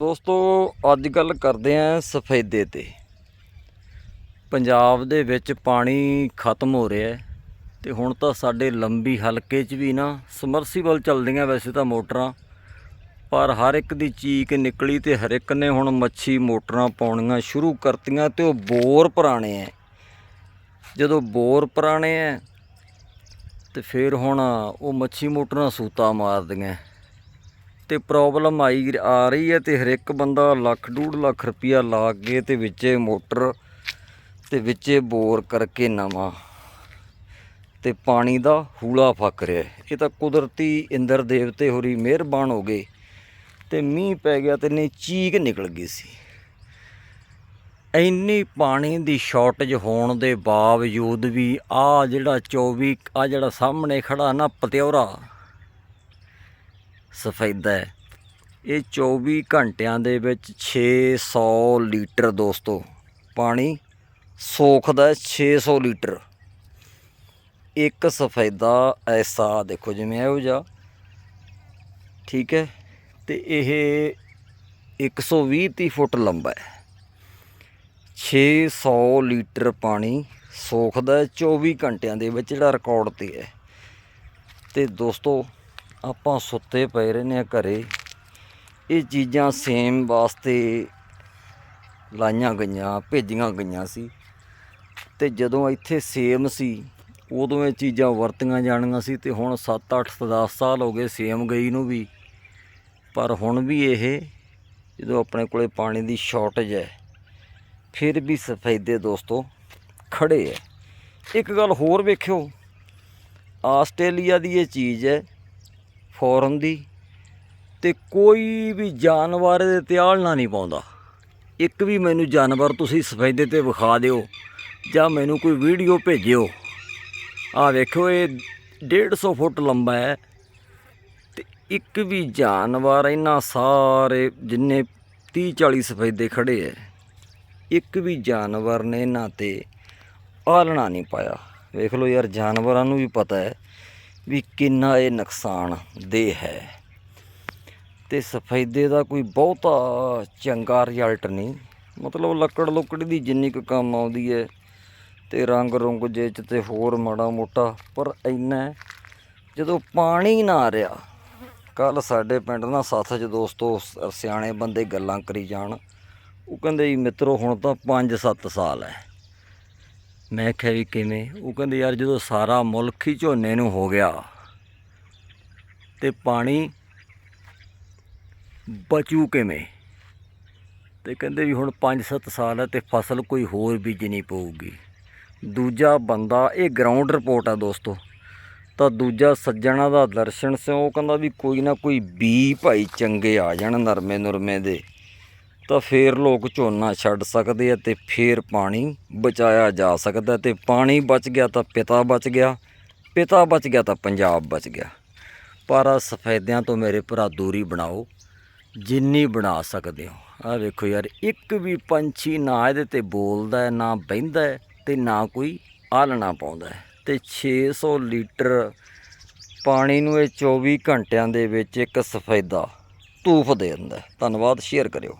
ਦੋਸਤੋ, ਅੱਜ ਗੱਲ ਕਰਦੇ ਆਂ ਸਫੈਦੇ ਤੇ। ਪੰਜਾਬ ਦੇ ਵਿੱਚ ਪਾਣੀ ਖਤਮ ਹੋ ਰਿਹਾ ਹੈ ਤੇ ਹੁਣ ਤਾਂ ਸਾਡੇ ਲੰਬੀ ਹਲਕੇ 'ਚ ਵੀ ਨਾ ਸਮਰਸੀਬਲ ਚੱਲਦੀਆਂ ਵੈਸੇ ਤਾਂ ਮੋਟਰਾਂ, ਪਰ ਹਰ ਇੱਕ ਦੀ ਚੀਕ ਨਿਕਲੀ ਤੇ ਹਰ ਇੱਕ ਨੇ ਹੁਣ ਮੱਛੀ ਮੋਟਰਾਂ ਪਾਉਣੀਆਂ ਸ਼ੁਰੂ ਕਰਤੀਆਂ ਤੇ ਉਹ ਬੋਰ ਪੁਰਾਣੇ ਐ। ਜਦੋਂ ਬੋਰ ਪੁਰਾਣੇ ਐ ਤੇ ਫਿਰ ਹੁਣ ਉਹ ਮੱਛੀ ਮੋਟਰਾਂ ਸੂਤਾ ਮਾਰਦੀਆਂ। ਤੇ ਪ੍ਰੋਬਲਮ ਆਈ ਆ ਰਹੀ ਹੈ ਤੇ ਹਰ ਇੱਕ ਬੰਦਾ ਲੱਖ ਡੂਢ ਲੱਖ ਰੁਪਇਆ ਲਾ ਕੇ ਤੇ ਵਿੱਚੇ ਮੋਟਰ ਤੇ ਵਿੱਚੇ ਬੋਰ ਕਰਕੇ ਨਵਾਂ ਤੇ ਪਾਣੀ ਦਾ ਹੂਲਾ ਫੱਕ ਰਿਹਾ ਇਹ ਤਾਂ ਕੁਦਰਤੀ ਇੰਦਰ ਦੇਵਤੇ ਹੋਰੀ ਮਿਹਰਬਾਨ ਹੋ ਗਏ ਤੇ ਮੀਂਹ ਪੈ ਗਿਆ ਤੇ ਨੇ ਚੀਕ ਨਿਕਲ ਗਈ ਸੀ। ਇੰਨੀ ਪਾਣੀ ਦੀ ਸ਼ਾਰਟੇਜ ਹੋਣ ਦੇ ਬਾਵਜੂਦ ਵੀ ਆ ਜਿਹੜਾ 24 ਆ ਜਿਹੜਾ ਸਾਹਮਣੇ ਖੜਾ ਨਾ ਪਤਿਉਰਾ ਸਫੈਦਾ ਹੈ। ਇਹ 24 ਘੰਟਿਆਂ ਦੇ ਵਿੱਚ 600 ਲੀਟਰ ਦੋਸਤੋ। ਪਾਣੀ ਸੋਖਦਾ ਹੈ 600 ਲੀਟਰ। ਇੱਕ ਸਫੈਦਾ ਐਸਾ ਦੇਖੋ ਜਿਵੇਂ ਇਹੋ ਜਿਹਾ। ਠੀਕ ਹੈ, ਤੇ ਇਹ 120 30 ਫੁੱਟ ਲੰਬਾ ਹੈ। 600 ਲੀਟਰ ਪਾਣੀ ਸੋਖਦਾ ਹੈ 24 ਘੰਟਿਆਂ ਦੇ ਵਿੱਚ, ਜਿਹੜਾ ਰਿਕਾਰਡ ਤੇ ਹੈ। ਤੇ ਦੋਸਤੋ ਆਪਾਂ ਸੁੱਤੇ ਪਏ ਰਹਿੰਦੇ ਆ ਘਰੇ। ਇਹ ਚੀਜ਼ਾਂ ਸੇਮ ਵਾਸਤੇ ਲਾਈਆਂ ਗਈਆਂ, ਭੇਜੀਆਂ ਗਈਆਂ ਸੀ। ਤੇ ਜਦੋਂ ਇੱਥੇ ਸੇਮ ਸੀ, ਉਦੋਂ ਇਹ ਚੀਜ਼ਾਂ ਵਰਤੀਆਂ ਜਾਣੀਆਂ ਸੀ ਤੇ ਹੁਣ 7 8 10 ਸਾਲ ਹੋ ਗਏ ਸੇਮ ਗਈ ਨੂੰ ਵੀ। ਪਰ ਹੁਣ ਵੀ ਇਹ ਜਦੋਂ ਆਪਣੇ ਕੋਲੇ ਪਾਣੀ ਦੀ ਸ਼ਾਰਟੇਜ ਹੈ, ਫਿਰ ਵੀ ਸਫੈਦੇ ਦੋਸਤੋ ਖੜੇ ਹੈ। ਇੱਕ ਗੱਲ ਹੋਰ ਵੇਖਿਓ, ਆਸਟ੍ਰੇਲੀਆ ਦੀ ਇਹ ਚੀਜ਼ ਹੈ ਫੋਰਨ ਦੀ ਤੇ ਕੋਈ ਵੀ ਜਾਨਵਰ ਦੇ ਤੇ ਆਲਣਾ ਨਹੀਂ ਪਾਉਂਦਾ। ਇੱਕ ਵੀ ਮੈਨੂੰ ਜਾਨਵਰ ਤੁਸੀਂ ਸਫੈਦੇ ਤੇ ਵਿਖਾ ਦਿਓ ਜਾਂ ਮੈਨੂੰ ਕੋਈ ਵੀਡੀਓ ਭੇਜਿਓ। ਆ ਵੇਖੋ ਇਹ 150 ਫੁੱਟ ਲੰਬਾ ਹੈ ਤੇ ਇੱਕ ਵੀ ਜਾਨਵਰ ਇਹਨਾਂ ਸਾਰੇ ਜਿੰਨੇ 30 40 ਸਫੈਦੇ ਖੜੇ ਹੈ, ਇੱਕ ਵੀ ਜਾਨਵਰ ਨੇ ਇਹਨਾਂ ਤੇ ਆਲਣਾ ਨਹੀਂ ਪਾਇਆ। ਵੇਖ ਲਓ ਯਾਰ, ਜਾਨਵਰਾਂ ਨੂੰ ਵੀ ਪਤਾ ਹੈ ਵੀ ਕਿੰਨਾ ਇਹ ਨੁਕਸਾਨ ਦੇ ਹੈ। ਤੇ ਸਫੈਦੇ ਦਾ ਕੋਈ ਬਹੁਤਾ ਚੰਗਾ ਰਿਜ਼ਲਟ ਨਹੀਂ। ਮਤਲਬ ਲੱਕੜ ਲੁੱਕੜ ਦੀ ਜਿੰਨੀ ਕੁ ਕੰਮ ਆਉਂਦੀ ਹੈ ਤੇ ਰੰਗ ਰੁੰਗ ਜੇ ਚ ਤੇ ਹੋਰ ਮਾੜਾ ਮੋਟਾ ਪਰ ਇੰਨਾ ਜਦੋਂ ਪਾਣੀ ਨਾ ਆ ਰਿਹਾ, ਕੱਲ ਸਾਡੇ ਪਿੰਡ ਨਾ ਸਾਥ ਚ ਦੋਸਤੋ ਸਿਆਣੇ ਬੰਦੇ ਗੱਲਾਂ ਕਰੀ ਜਾਣ, ਉਹ ਕਹਿੰਦੇ ਜੀ ਮਿੱਤਰੋ ਹੁਣ ਤਾਂ 5-7 ਸਾਲ ਹੈ। ਮੈਂ ਕਿਹਾ ਵੀ ਕਿਵੇਂ? ਉਹ ਕਹਿੰਦੇ, ਯਾਰ ਜਦੋਂ ਸਾਰਾ ਮੁਲਕ ਹੀ ਝੋਨੇ ਨੂੰ ਹੋ ਗਿਆ ਤੇ ਪਾਣੀ ਬਚੂ ਕਿਵੇਂ? ਤੇ ਕਹਿੰਦੇ ਵੀ ਹੁਣ 5-7 ਸਾਲ ਹੈ ਤੇ ਫਸਲ ਕੋਈ ਹੋਰ ਬੀਜਣੀ ਪਊਗੀ। ਦੂਜਾ ਬੰਦਾ, ਇਹ ਗਰਾਊਂਡ ਰਿਪੋਰਟ ਆ ਦੋਸਤੋ, ਤਾਂ ਦੂਜਾ ਸੱਜਣਾ ਦਾ ਦਰਸ਼ਨ ਸਿੰਘ ਉਹ ਕਹਿੰਦਾ ਵੀ ਕੋਈ ਨਾ ਕੋਈ ਬੀ ਭਾਈ ਚੰਗੇ ਆ ਜਾਣ ਨਰਮੇ ਨੁਰਮੇ ਦੇ। ਤਾਂ ਫੇਰ ਲੋਕ ਝੋਨਾ ਛੱਡ ਸਕਦੇ ਆ ਤੇ ਫੇਰ ਪਾਣੀ ਬਚਾਇਆ ਜਾ ਸਕਦਾ ਤੇ ਪਾਣੀ ਬਚ ਗਿਆ ਤਾਂ ਪਿਤਾ ਬਚ ਗਿਆ, ਪਿਤਾ ਬਚ ਗਿਆ ਤਾਂ ਪੰਜਾਬ ਬਚ ਗਿਆ। ਪਰ ਆਹ ਸਫੈਦਿਆਂ ਤੋਂ ਮੇਰੇ ਭਰਾ ਦੂਰੀ ਬਣਾਓ, ਜਿੰਨੀ ਬਣਾ ਸਕਦੇ ਹੋ। ਆ ਵੇਖੋ ਯਾਰ, ਇੱਕ ਵੀ ਪੰਛੀ ਨਾ ਇਹਦੇ ਤੇ ਬੋਲਦਾ ਹੈ, ਨਾ ਬਹਿੰਦਾ ਹੈ ਤੇ ਨਾ ਕੋਈ ਆਲਣਾ ਪਾਉਂਦਾ ਹੈ। ਤੇ 600 ਲੀਟਰ ਪਾਣੀ ਨੂੰ ਇਹ 24 ਘੰਟਿਆਂ ਦੇ ਵਿੱਚ ਇੱਕ ਸਫੈਦਾ ਧੂਫ ਦੇ ਦਿੰਦਾ ਧੰਨਵਾਦ, ਸ਼ੇਅਰ ਕਰਿਓ।